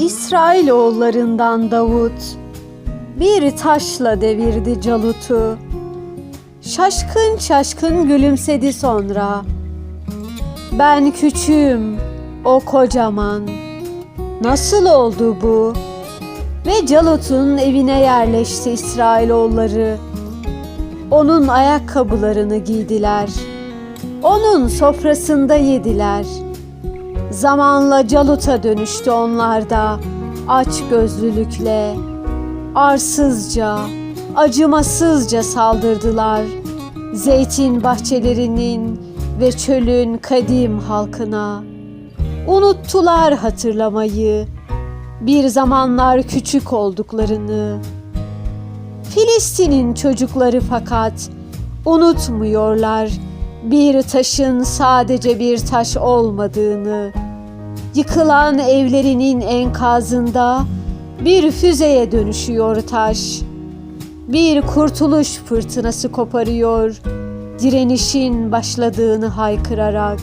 İsrailoğullarından Davut bir taşla devirdi Calut'u. Şaşkın şaşkın gülümsedi sonra. Ben küçüğüm, o kocaman. Nasıl oldu bu? Ve Calut'un evine yerleşti İsrailoğulları. Onun ayakkabılarını giydiler. Onun sofrasında yediler. Zamanla Calut'a dönüştü onlar da aç gözlülükle. Arsızca, acımasızca saldırdılar. Zeytin bahçelerinin ve çölün kadim halkına. Unuttular hatırlamayı. Bir zamanlar küçük olduklarını. Filistin'in çocukları fakat unutmuyorlar bir taşın sadece bir taş olmadığını. Yıkılan evlerinin enkazında bir füzeye dönüşüyor taş. Bir kurtuluş fırtınası koparıyor direnişin başladığını haykırarak.